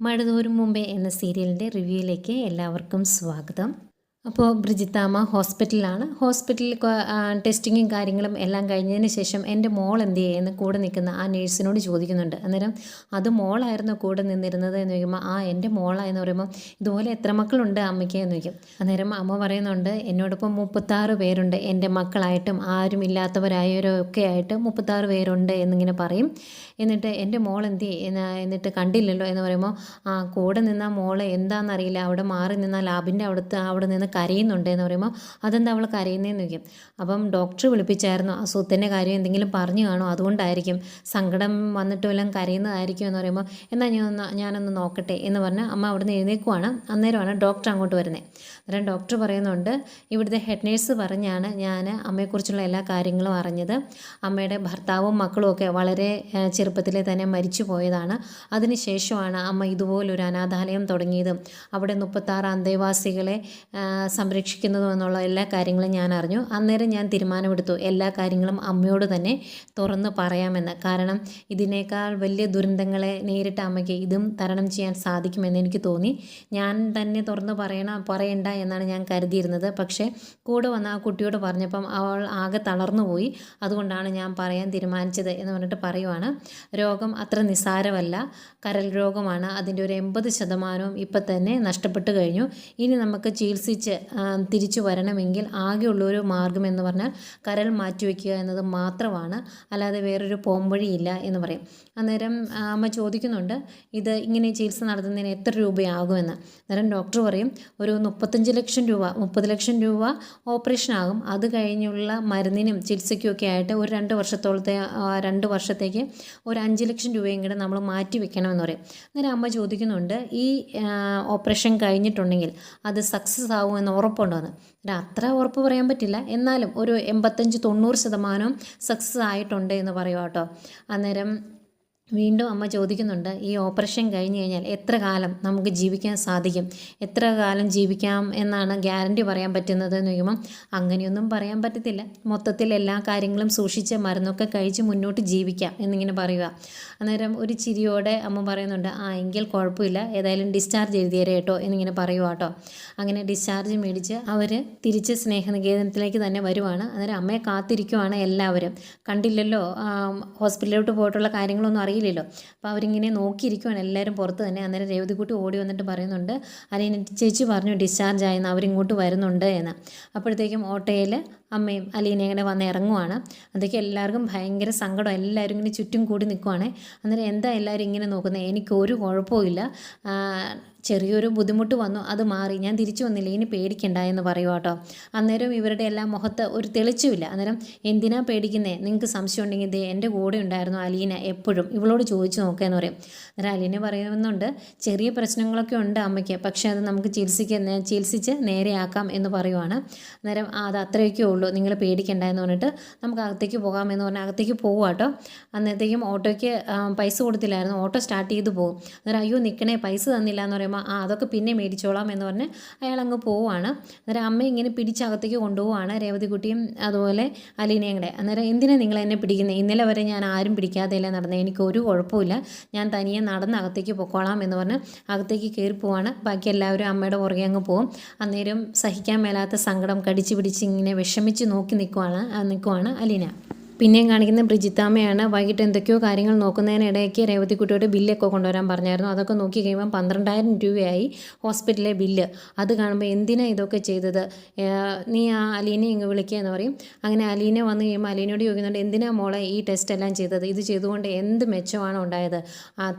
മഴതോറും മുമ്പേ എന്ന സീരിയലിന്റെ റിവ്യൂയിലേക്ക് എല്ലാവർക്കും സ്വാഗതം. അപ്പോൾ ബ്രിജിത്താമ്മ ഹോസ്പിറ്റലിലാണ്. ഹോസ്പിറ്റലിൽ ടെസ്റ്റിങ്ങും കാര്യങ്ങളും എല്ലാം കഴിഞ്ഞതിന് ശേഷം എന്റെ മോൾ എന്ത് ചെയ്യുന്നു? കൂടെ നിൽക്കുന്ന ആ നേഴ്സിനോട് ചോദിക്കുന്നുണ്ട്. അന്നേരം അത് മോളായിരുന്നു കൂടെ നിന്നിരുന്നത് എന്ന് ചോദിക്കുമ്പോൾ ആ എന്റെ മോളായെന്ന് പറയുമ്പോൾ ഇതുപോലെ എത്ര മക്കളുണ്ട് അമ്മയ്ക്ക്? എന്ന് ചോദിക്കും. അന്നേരം അമ്മ പറയുന്നുണ്ട് എന്നോടൊപ്പം മുപ്പത്താറ് പേരുണ്ട്. എന്റെ മക്കളായിട്ടും ആരും ഇല്ലാത്തവരായവരോ ഒക്കെ ആയിട്ട് മുപ്പത്താറ് പേരുണ്ട് എന്നിങ്ങനെ പറയും. എന്നിട്ട് എന്റെ മോൾ എന്ത്? എന്നിട്ട് കണ്ടില്ലല്ലോ എന്ന് പറയുമ്പോൾ ആ കൂടെ നിന്ന മോളെ എന്താണെന്നറിയില്ല അവിടെ മാറി നിന്നാൽ ലാബിന്റെ അവിടുത്തെ അവിടെ നിന്ന് കരയുന്നുണ്ട് എന്ന് പറയുമ്പോൾ അതെന്താ അവൾ കരയുന്നതെന്ന് ചോദിക്കും. അപ്പം ഡോക്ടർ വിളിപ്പിച്ചായിരുന്നു അസുഖത്തിന്റെ കാര്യം എന്തെങ്കിലും പറഞ്ഞു കാണോ? അതുകൊണ്ടായിരിക്കും സങ്കടം വന്നിട്ട് വല്ലതും കരയുന്നതായിരിക്കും എന്ന് പറയുമ്പോൾ എന്നാൽ ഞാൻ ഞാനൊന്ന് നോക്കട്ടെ എന്ന് പറഞ്ഞാൽ അമ്മ അവിടെ നിന്ന് എഴുന്നേക്കുവാണ്. അന്നേരമാണ് ഡോക്ടർ അങ്ങോട്ട് വരുന്നത് അന്നേരം ഡോക്ടർ പറയുന്നുണ്ട് ഇവിടുത്തെ ഹെഡ് നേഴ്സ് പറഞ്ഞാണ് ഞാൻ അമ്മയെക്കുറിച്ചുള്ള എല്ലാ കാര്യങ്ങളും അറിഞ്ഞത്. അമ്മയുടെ ഭർത്താവും മക്കളും ഒക്കെ വളരെ ചെറുപ്പത്തിൽ തന്നെ മരിച്ചു പോയതാണ്. അതിനുശേഷമാണ് അമ്മ ഇതുപോലൊരു അനാഥാലയം തുടങ്ങിയതും. അവിടെ മുപ്പത്താറ് അന്തേവാസികളെ സംരക്ഷിക്കുന്നതും എന്നുള്ള എല്ലാ കാര്യങ്ങളും ഞാൻ അറിഞ്ഞു. അന്നേരം ഞാൻ തീരുമാനമെടുത്തു. എല്ലാ കാര്യങ്ങളും അമ്മയോട് തന്നെ തുറന്ന് പറയാമെന്ന്. കാരണം ഇതിനേക്കാൾ വലിയ ദുരന്തങ്ങളെ നേരിട്ട അമ്മയ്ക്ക് ഇതും തരണം ചെയ്യാൻ സാധിക്കുമെന്ന് എനിക്ക് തോന്നി. ഞാൻ തന്നെ തുറന്ന് പറയണ പറയണ്ട എന്നാണ് ഞാൻ കരുതിയിരുന്നത്. പക്ഷേ കൂടെ വന്ന ആ കുട്ടിയോട് പറഞ്ഞപ്പം അവൾ ആകെ തളർന്നു പോയി അതുകൊണ്ടാണ് ഞാൻ പറയാൻ തീരുമാനിച്ചത് എന്ന് പറഞ്ഞിട്ട് പറയുവാണ്. രോഗം അത്ര നിസ്സാരമല്ല കരൽ രോഗമാണ്. അതിന്റെ ഒരു എൺപത് ശതമാനവും ഇപ്പം തന്നെ നഷ്ടപ്പെട്ടു കഴിഞ്ഞു. ഇനി നമുക്ക് ചികിത്സിച്ച് ആ, തിരിച്ചു വരണമെങ്കിൽ ആകെയുള്ളൊരു മാർഗം എന്ന് പറഞ്ഞാൽ കരൾ മാറ്റിവെക്കുക എന്നത് മാത്രമാണ്. അല്ലാതെ വേറൊരു പോംവഴിയില്ല എന്ന് പറയും. അന്നേരം അമ്മ ചോദിക്കുന്നുണ്ട് ഇത് ഇങ്ങനെ ചികിത്സ നടത്തുന്നതിന് എത്ര രൂപയാകുമെന്ന്? അന്നേരം ഡോക്ടർ പറയും ഒരു മുപ്പത്തഞ്ച് ലക്ഷം രൂപ മുപ്പത് ലക്ഷം രൂപ ഓപ്പറേഷൻ ആകും. അത് കഴിഞ്ഞുള്ള മരുന്നിനും ചികിത്സയ്ക്കും ഒക്കെ ആയിട്ട് ഒരു രണ്ട് വർഷത്തോളത്തെ രണ്ട് വർഷത്തേക്ക് ഒരു അഞ്ച് ലക്ഷം രൂപയും കൂടെ നമ്മൾ മാറ്റി വെക്കണമെന്ന് പറയും. അന്നേരം അമ്മ ചോദിക്കുന്നുണ്ട് ഈ ഓപ്പറേഷൻ കഴിഞ്ഞിട്ടുണ്ടെങ്കിൽ അത് സക്സസ് ആകുമെന്ന് ഉറപ്പുണ്ടോ എന്ന് അത്ര ഉറപ്പ് പറയാൻ പറ്റില്ല. എന്നാലും ഒരു എൺപത്തഞ്ച് തൊണ്ണൂറ് ശതമാനവും സക്സസ് ആയിട്ടുണ്ട് എന്ന് പറയുക കേട്ടോ. അന്നേരം വീണ്ടും അമ്മ ചോദിക്കുന്നുണ്ട് ഈ ഓപ്പറേഷൻ കഴിഞ്ഞ് കഴിഞ്ഞാൽ എത്ര കാലം നമുക്ക് ജീവിക്കാൻ സാധിക്കും? എത്ര കാലം ജീവിക്കാം എന്നാണ് ഗ്യാരണ്ടി പറയാൻ പറ്റുന്നത്? എന്ന് ചോദിക്കുമ്പം അങ്ങനെയൊന്നും പറയാൻ പറ്റത്തില്ല. മൊത്തത്തിൽ എല്ലാ കാര്യങ്ങളും സൂക്ഷിച്ച് മരുന്നൊക്കെ കഴിച്ച് മുന്നോട്ട് ജീവിക്കാം എന്നിങ്ങനെ പറയുക. അന്നേരം ഒരു ചിരിയോടെ അമ്മ പറയുന്നുണ്ട് ആ എങ്കിൽ കുഴപ്പമില്ല. ഏതായാലും ഡിസ്ചാർജ് എഴുതിയേരെ കേട്ടോ എന്നിങ്ങനെ പറയുക കേട്ടോ. അങ്ങനെ ഡിസ്ചാർജ് മേടിച്ച് അവർ തിരിച്ച് സ്നേഹനികേതനത്തിലേക്ക് തന്നെ വരുവാണ്. അന്നേരം അമ്മയെ കാത്തിരിക്കുവാണ് എല്ലാവരും. കണ്ടില്ലല്ലോ ഹോസ്പിറ്റലിലോട്ട് പോയിട്ടുള്ള കാര്യങ്ങളൊന്നും അറിയില്ലല്ലോ. അപ്പോൾ അവരിങ്ങനെ നോക്കിയിരിക്കുവാണ്. എല്ലാവരും പുറത്ത് തന്നെ. അന്നേരം രേവതിക്കുട്ടി ഓടി വന്നിട്ട് പറയുന്നുണ്ട് അലീന ചേച്ചി പറഞ്ഞു ഡിസ്ചാർജ് ആയെന്ന്. അവരിങ്ങോട്ട് വരുന്നുണ്ട് എന്ന്. അപ്പോഴത്തേക്കും ഓട്ടോയിൽ അമ്മയും അലീനയും ഇങ്ങനെ വന്ന് ഇറങ്ങുവാണ്. അതൊക്കെ എല്ലാവർക്കും ഭയങ്കര സങ്കടം. എല്ലാവരും ഇങ്ങനെ ചുറ്റും കൂടി നിൽക്കുവാണ് അന്നേരം എന്താ എല്ലാവരും ഇങ്ങനെ നോക്കുന്നത്? എനിക്ക് ഒരു കുഴപ്പമില്ല ചെറിയൊരു ബുദ്ധിമുട്ട് വന്നു അത് മാറി. ഞാൻ തിരിച്ചു വന്നില്ല ഇനി പേടിക്കണ്ട എന്ന് പറയുക കേട്ടോ. അന്നേരം ഇവരുടെ എല്ലാം മുഖത്ത് ഒരു തെളിച്ചുമില്ല. അന്നേരം എന്തിനാ പേടിക്കുന്നേ? നിങ്ങൾക്ക് സംശയം ഉണ്ടെങ്കിൽ ദേ എന്റെ കൂടെ ഉണ്ടായിരുന്നു അലീന എപ്പോഴും. ഇവളോട് ചോദിച്ചു നോക്കുകയെന്ന് പറയും. അന്നേരം അലീന പറയുന്നുണ്ട് ചെറിയ പ്രശ്നങ്ങളൊക്കെ ഉണ്ട് അമ്മയ്ക്ക് പക്ഷേ അത് നമുക്ക് ചികിത്സിക്ക ചികിത്സിച്ച് നേരെയാക്കാം എന്ന് പറയുവാണ്. അന്നേരം അത് അത്രയൊക്കെ ഉള്ളൂ നിങ്ങൾ പേടിക്കണ്ട എന്ന് പറഞ്ഞിട്ട് നമുക്ക് അകത്തേക്ക് പോകാമെന്ന് പറഞ്ഞാൽ അകത്തേക്ക് പോകുക കേട്ടോ. അന്നേരത്തേക്കും ഓട്ടോയ്ക്ക് പൈസ കൊടുത്തില്ലായിരുന്നു. ഓട്ടോ സ്റ്റാർട്ട് ചെയ്ത് പോകും. അന്നേരം അയ്യോ നിൽക്കണേ പൈസ തന്നില്ല എന്ന് പറയുമ്പോൾ ആ അതൊക്കെ പിന്നെ മേടിച്ചോളാം എന്ന് പറഞ്ഞ് അയാൾ അങ്ങ് പോവുകയാണ് അന്നേരം അമ്മ ഇങ്ങനെ പിടിച്ചകത്തേക്ക് കൊണ്ടുപോവാണ് രേവതികുട്ടിയും അതുപോലെ അലീനയും കൂടെ. അന്നേരം എന്തിനാണ് നിങ്ങൾ എന്നെ പിടിക്കുന്നത് ഇന്നലെ വരെ ഞാൻ ആരും പിടിക്കാതെയല്ല നടന്നത് എനിക്ക് ഒരു കുഴപ്പമില്ല ഞാൻ തനിയെ നടന്ന് അകത്തേക്ക് പൊക്കോളാം എന്ന് പറഞ്ഞ് അകത്തേക്ക് കയറി പോവാണ്. ബാക്കി എല്ലാവരും അമ്മയുടെ പുറകെ അങ്ങ് പോകും. അന്നേരം സഹിക്കാൻ മേലാത്ത സങ്കടം കടിച്ചു പിടിച്ച് ഇങ്ങനെ വിഷമിച്ച് നോക്കി നിൽക്കുവാണ് നിൽക്കുവാണ് അലീന. പിന്നെയും കാണിക്കുന്ന ബ്രിജിത്താമ്മയാണ് വൈകിട്ട് എന്തൊക്കെയോ കാര്യങ്ങൾ നോക്കുന്നതിനിടയ്ക്ക് രേവതിക്കുട്ടിയോട് ബില്ലൊക്കെ കൊണ്ടുവരാൻ പറഞ്ഞായിരുന്നു. അതൊക്കെ നോക്കി കഴിയുമ്പോൾ പന്ത്രണ്ടായിരം രൂപയായി ഹോസ്പിറ്റലിലെ ബില്ല്. അത് കാണുമ്പോൾ എന്തിനാ ഇതൊക്കെ ചെയ്തത്? നീ ആ അലീനെ ഇങ്ങ് വിളിക്കുക എന്ന് പറയും. അങ്ങനെ അലീനെ വന്ന് കഴിയുമ്പോൾ അലീനോട് ചോദിക്കുന്നുണ്ട് എന്തിനാ മോളെ ഈ ടെസ്റ്റ് എല്ലാം ചെയ്തത്? ഇത് ചെയ്തുകൊണ്ട് എന്ത് മെച്ചമാണ് ഉണ്ടായത്?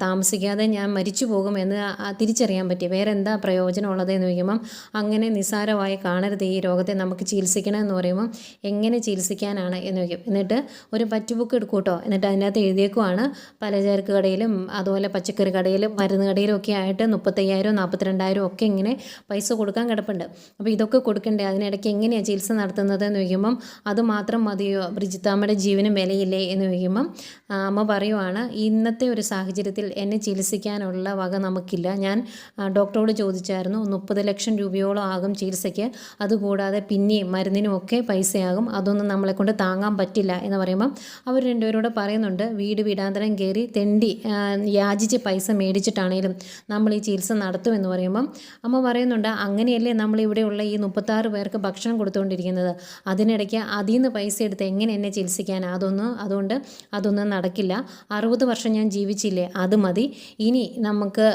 താമസിക്കാതെ ഞാൻ മരിച്ചു പോകും എന്ന് തിരിച്ചറിയാൻ പറ്റി. വേറെ എന്താ പ്രയോജനം ഉള്ളത് എന്ന് ചോദിക്കുമ്പം അങ്ങനെ നിസ്സാരമായി കാണരുത് ഈ രോഗത്തെ നമുക്ക് ചികിത്സിക്കണം എന്ന് പറയുമ്പം എങ്ങനെ ചികിത്സിക്കാനാണ്? എന്ന് ചോദിക്കും. എന്നിട്ട് ഒരു പറ്റ് ബുക്ക് എടുക്കും കേട്ടോ. എന്നിട്ട് അതിനകത്ത് എഴുതിയേക്കുവാണ്. പലചരക്ക് കടയിലും അതുപോലെ പച്ചക്കറി കടയിലും മരുന്ന് കടയിലും ഒക്കെ ആയിട്ട് മുപ്പത്തയ്യായിരം നാൽപ്പത്തിരണ്ടായിരം ഒക്കെ ഇങ്ങനെ പൈസ കൊടുക്കാൻ കിടപ്പുണ്ട്. അപ്പോൾ ഇതൊക്കെ കൊടുക്കണ്ടേ? അതിനിടയ്ക്ക് എങ്ങനെയാണ് ചികിത്സ നടത്തുന്നത് എന്ന് ചോദിക്കുമ്പം അത് മാത്രം മതിയോ? ബ്രിജിത്താമ്മയുടെ ജീവനും വിലയില്ലേ എന്ന് ചോദിക്കുമ്പം അമ്മ പറയുവാണ് ഇന്നത്തെ ഒരു സാഹചര്യത്തിൽ എന്നെ ചികിത്സിക്കാനുള്ള വക നമുക്കില്ല. ഞാൻ ഡോക്ടറോട് ചോദിച്ചായിരുന്നു മുപ്പത് ലക്ഷം രൂപയോളം ആകും ചികിത്സയ്ക്ക്. അതുകൂടാതെ പിന്നെയും മരുന്നിനും ഒക്കെ പൈസയാകും. അതൊന്നും നമ്മളെ കൊണ്ട് താങ്ങാൻ പറ്റില്ല എന്ന് പറയുമ്പം അവർ രണ്ടുപേരോട് പറയുന്നുണ്ട് വീട് വീടാന്തരം കയറി തെണ്ടി യാചിച്ച് പൈസ മേടിച്ചിട്ടാണേലും നമ്മൾ ഈ ചികിത്സ നടത്തുമെന്ന് പറയുമ്പം അമ്മ പറയുന്നുണ്ട് അങ്ങനെയല്ലേ നമ്മൾ ഇവിടെയുള്ള ഈ മുപ്പത്താറ് പേർക്ക് ഭക്ഷണം കൊടുത്തുകൊണ്ടിരിക്കുന്നത്? അതിനിടയ്ക്ക് അതിൽ നിന്ന് പൈസ എടുത്ത് എങ്ങനെ എന്നെ ചികിത്സിക്കാൻ? അതൊന്നും അതുകൊണ്ട് അതൊന്നും നടക്കില്ല. അറുപത് വർഷം ഞാൻ ജീവിച്ചില്ലേ? അത് മതി. ഇനി നമുക്ക്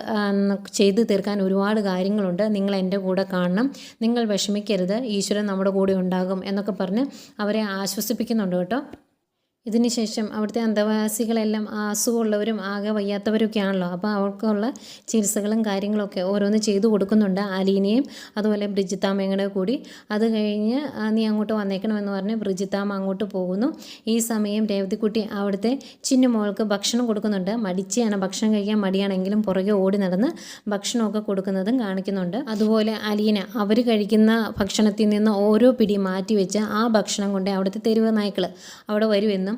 ചെയ്തു തീർക്കാൻ ഒരുപാട് കാര്യങ്ങളുണ്ട്. നിങ്ങൾ എന്റെ കൂടെ കാണണം. നിങ്ങൾ വിഷമിക്കരുത്. ഈശ്വരൻ നമ്മുടെ കൂടെ ഉണ്ടാകും എന്നൊക്കെ പറഞ്ഞ് അവരെ ആശ്വസിപ്പിക്കുന്നുണ്ട് കേട്ടോ. ഇതിനുശേഷം അവിടുത്തെ അന്തവാസികളെല്ലാം അസുഖമുള്ളവരും ആകെ വയ്യാത്തവരൊക്കെ ആണല്ലോ അപ്പോൾ അവർക്കുള്ള ചികിത്സകളും കാര്യങ്ങളൊക്കെ ഓരോന്ന് ചെയ്തു കൊടുക്കുന്നുണ്ട് അലീനയും അതുപോലെ ബ്രിജിത്താമ്മയുടെ കൂടി അത് കഴിഞ്ഞ് നീ അങ്ങോട്ട് വന്നേക്കണമെന്ന് പറഞ്ഞ് ബ്രിജിത്താമ്മ അങ്ങോട്ട് പോകുന്നു. ഈ സമയം രേവതിക്കുട്ടി അവിടുത്തെ ചിന്നുമോൾക്ക് ഭക്ഷണം കൊടുക്കുന്നുണ്ട്. മടിച്ചാണ് ഭക്ഷണം കഴിക്കാൻ മടിയാണെങ്കിലും പുറകെ ഓടി നടന്ന് ഭക്ഷണമൊക്കെ കൊടുക്കുന്നതും കാണിക്കുന്നുണ്ട്. അതുപോലെ അലീന അവർ കഴിക്കുന്ന ഭക്ഷണത്തിൽ നിന്ന് ഓരോ പിടി മാറ്റി വെച്ച് ആ ഭക്ഷണം കൊണ്ട് അവിടുത്തെ തെരുവ് നായ്ക്കൾ അവിടെ വരുമെന്നും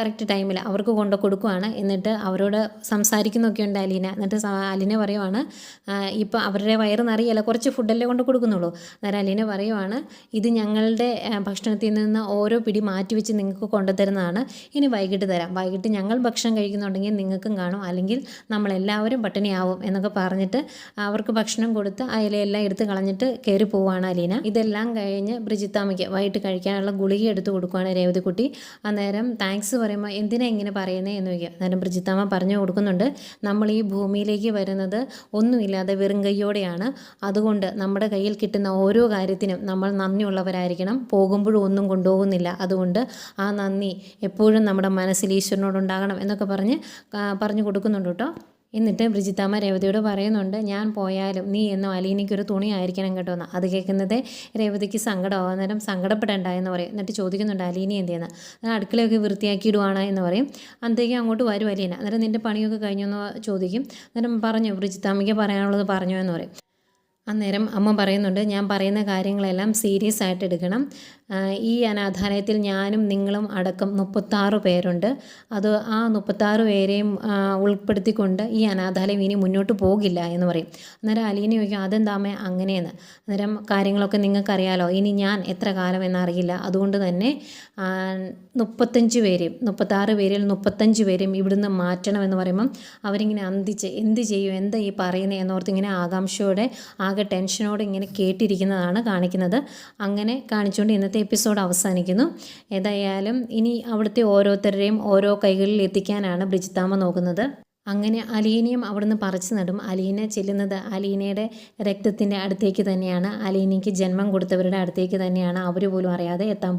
കറക്റ്റ് ടൈമിൽ അവർക്ക് കൊണ്ട് കൊടുക്കുവാണ്. എന്നിട്ട് അവരോട് സംസാരിക്കുന്നൊക്കെ ഉണ്ട് അലീന. എന്നിട്ട് അലീന പറയുവാണ് ഇപ്പോൾ അവരുടെ വയറ് നിറയല്ല കുറച്ച് ഫുഡല്ലേ കൊണ്ട് കൊടുക്കുന്നുള്ളൂ. അന്നേരം അലീന പറയുവാണ് ഇത് ഞങ്ങളുടെ ഭക്ഷണത്തിൽ നിന്ന് ഓരോ പിടി മാറ്റി വെച്ച് നിങ്ങൾക്ക് കൊണ്ടുതരുന്നതാണ് ഇനി വൈകിട്ട് തരാം. വൈകിട്ട് ഞങ്ങൾ ഭക്ഷണം കഴിക്കുന്നുണ്ടെങ്കിൽ നിങ്ങൾക്കും കാണും. അല്ലെങ്കിൽ നമ്മളെല്ലാവരും പട്ടിണിയാവും എന്നൊക്കെ പറഞ്ഞിട്ട് അവർക്ക് ഭക്ഷണം കൊടുത്ത് അയിലെല്ലാം എടുത്ത് കളഞ്ഞിട്ട് കയറി പോവുകയാണ് അലീന. ഇതെല്ലാം കഴിഞ്ഞ് ബ്രിജിത്താമയ്ക്ക് വൈകിട്ട് കഴിക്കാനുള്ള ഗുളിക എടുത്ത് കൊടുക്കുകയാണ് രേവതിക്കുട്ടി. അന്നേരം താങ്ക്സ് പറയുമ്പോൾ എന്തിനാ ഇങ്ങനെ പറയുന്നത് എന്ന് ചോദിക്കുക. അന്നേരം പ്രജിത്താമ്മ പറഞ്ഞു കൊടുക്കുന്നുണ്ട്. നമ്മൾ ഈ ഭൂമിയിലേക്ക് വരുന്നത് ഒന്നുമില്ലാതെ വെറും കൈയോടെയാണ് അതുകൊണ്ട് നമ്മുടെ കയ്യിൽ കിട്ടുന്ന ഓരോ കാര്യത്തിനും നമ്മൾ നന്ദിയുള്ളവരായിരിക്കണം. പോകുമ്പോഴും ഒന്നും കൊണ്ടുപോകുന്നില്ല. അതുകൊണ്ട് ആ നന്ദി എപ്പോഴും നമ്മുടെ മനസ്സിൽ ഈശ്വരനോടുണ്ടാകണം എന്നൊക്കെ പറഞ്ഞ് പറഞ്ഞു കൊടുക്കുന്നുണ്ട് കേട്ടോ. എന്നിട്ട് ബ്രിജിത്താമ്മ രേവതിയോട് പറയുന്നുണ്ട് ഞാൻ പോയാലും നീ എന്നോ അലീനയ്ക്ക് ഒരു തുണി ആയിരിക്കണം കേട്ടോ എന്ന്. അത് കേൾക്കുന്നത് രേവതിക്ക് സങ്കടമാവാൻ നേരം സങ്കടപ്പെടേണ്ട എന്ന് പറയും. എന്നിട്ട് ചോദിക്കുന്നുണ്ട് അലീനി എന്തെന്ന് അടുക്കളയൊക്കെ വൃത്തിയാക്കിയിടുവാണ് എന്ന് പറയും. അന്തേക്ക് അങ്ങോട്ട് വരും അലീന. അന്നേരം നിന്റെ പണിയൊക്കെ കഴിഞ്ഞു എന്ന് ചോദിക്കും. അന്നേരം പറഞ്ഞു ബ്രിജിത്താമ്മയ്ക്ക് പറയാനുള്ളത് പറഞ്ഞു എന്ന് പറയും. അന്നേരം അമ്മ പറയുന്നുണ്ട് ഞാൻ പറയുന്ന കാര്യങ്ങളെല്ലാം സീരിയസ് ആയിട്ട് എടുക്കണം. ഈ അനാഥാലയത്തിൽ ഞാനും നിങ്ങളും അടക്കം മുപ്പത്താറ് പേരുണ്ട്. അത് ആ മുപ്പത്താറ് പേരെയും ഉൾപ്പെടുത്തിക്കൊണ്ട് ഈ അനാഥാലയം ഇനി മുന്നോട്ട് പോകില്ല എന്ന് പറയും. അന്നേരം അലീന ചോദിക്കും അതെന്താമേ അങ്ങനെയെന്ന്? അന്നേരം കാര്യങ്ങളൊക്കെ നിങ്ങൾക്കറിയാലോ ഇനി ഞാൻ എത്ര കാലം എന്നറിയില്ല അതുകൊണ്ട് തന്നെ മുപ്പത്തഞ്ച് പേരെയും മുപ്പത്താറ് പേരിൽ മുപ്പത്തഞ്ച് പേരെയും ഇവിടുന്ന് മാറ്റണമെന്ന് പറയുമ്പം അവരിങ്ങനെ അന്തിച്ച് എന്ത് ചെയ്യും എന്താ ഈ പറയുന്നത് എന്നോർത്ത് ഇങ്ങനെ ആകാംക്ഷയോടെ ആകെ ടെൻഷനോടെ ഇങ്ങനെ കേട്ടിരിക്കുന്നതാണ് കാണിക്കുന്നത്. അങ്ങനെ കാണിച്ചുകൊണ്ട് ഇന്നത്തെ എപ്പിസോഡ് അവസാനിക്കുന്നു. ഏതായാലും ഇനി അവിടുത്തെ ഓരോരുത്തരുടെയും ഓരോ കൈകളിൽ എത്തിക്കാനാണ് ബ്രിജിത്താമ്മ നോക്കുന്നത്. അങ്ങനെ അലീനയും അവിടുന്ന് പറിച്ചു നടും. അലീന ചെല്ലുന്നത് അലീനയുടെ രക്തത്തിന്റെ അടുത്തേക്ക് തന്നെയാണ്. അലീനയ്ക്ക് ജന്മം കൊടുത്തവരുടെ അടുത്തേക്ക് തന്നെയാണ്. അവർ പോലും അറിയാതെ എത്താൻ